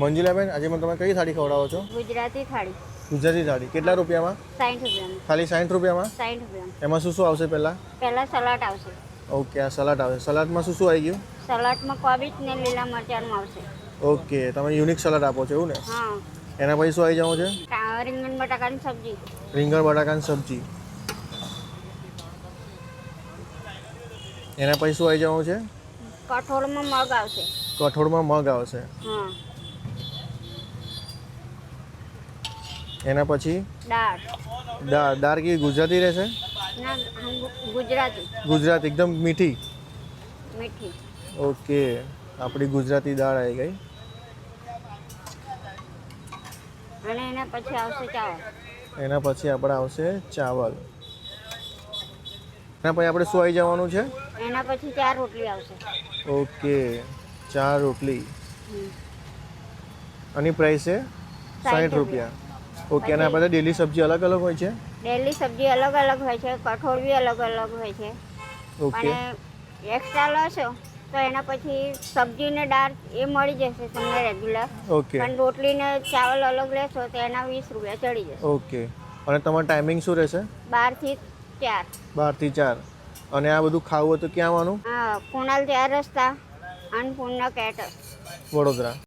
મંજુલાબેન આજે મને તમે કઈ થાળી ખવડાવો છો? ગુજરાતી થાળી. ગુજરાતી થાળી. કેટલા રૂપિયામાં? સાઠ રૂપિયાની ખાલી સાઠ રૂપિયામાં? સાઠ રૂપિયાની એમાં શું શું આવશે પહેલાં? પહેલા સલાડ આવશે. ઓકે આ સલાડ આવશે સલાડમાં શું શું આવી ગયું? સલાડમાં કોબીજ ને લીલા મરચાંનું આવશે. ઓકે તમે યુનિક સલાડ આપો છો એવું ને? હા. એના પછી શું આવી જવું છે? રીંગણ બટાકાની સબ્જી. રીંગણ બટાકાની સબ્જી. એના પછી શું આવી જવું છે? કઠોળમાં મગ આવશે. કઠોળમાં મગ આવશે. હા. એના પછી? દાળ. દાળ દાળ કેવી ગુજરાતી રહેશે? ગુજરાતી. ગુજરાતી એકદમ મીઠી? મીઠી. ઓકે. આપણી ગુજરાતી દાળ આવી ગઈ. અને એના પછી આવશે ચાવલ. એના પછી આપણે આવશે ચાવલ. એના પછી આપણે શું આવી જવાનું છે? એના પછી ચાર રોટલી આવશે. ઓકે. ચાર રોટલી. અને આની પ્રાઇસ છે સાઠ રૂપિયા. ઓકે અને આપણે ડેલી સબ્જી અલગ અલગ હોય છે? ડેલી સબ્જી અલગ અલગ હોય છે કઠોળ બી અલગ અલગ હોય છે. ઓકે અને લો લેશો તો એના પછી સબ્જી ને દાળ એ મળી જશે તમને રેગ્યુલર ઓકે પણ રોટલી ને ચાવલ અલગ લેશો તો એના વીસ રૂપિયા ચડી જશે. ઓકે અને તમારો ટાઈમિંગ શું રહેશે? બારથી ચાર. બારથી ચાર. અને આ બધું ખાવું હોય તો ક્યાં આવવાનું? હા કુણાલ ચાર રસ્તા અન્નપૂર્ણા કેટર વડોદરા.